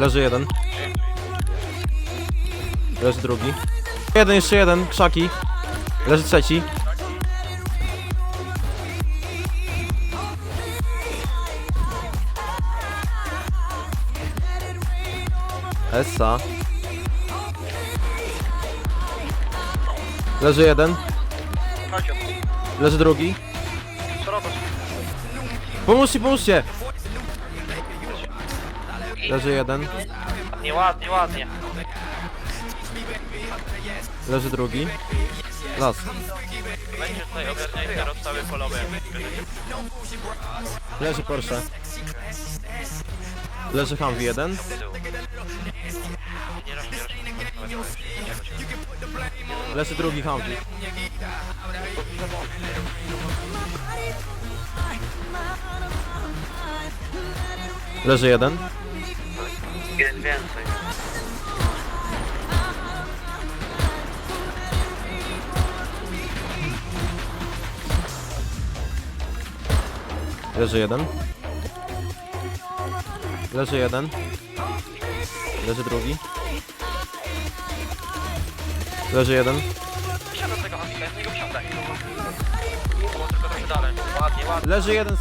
Leży jeden. Leży drugi. Jeden, jeszcze jeden, krzaki. Leży trzeci. Essa. Leży jeden. Leży drugi. Pomóżcie, pomóżcie! Leży jeden. Nieładnie, ładnie. Leży drugi. Las. Będzie tutaj ogarniajcie rozstawy polowe. Leży Porsche. Leży Humvee jeden. Nie. Leży drugi Humvee. Leży jeden. Jest więcej. Leży jeden. Leży jeden. Leży drugi. Leży jeden. Wsiadam z tego handika, z niego wsiadaj. Było tylko trochę dalej. Ładnie, ładnie. Leży jeden z...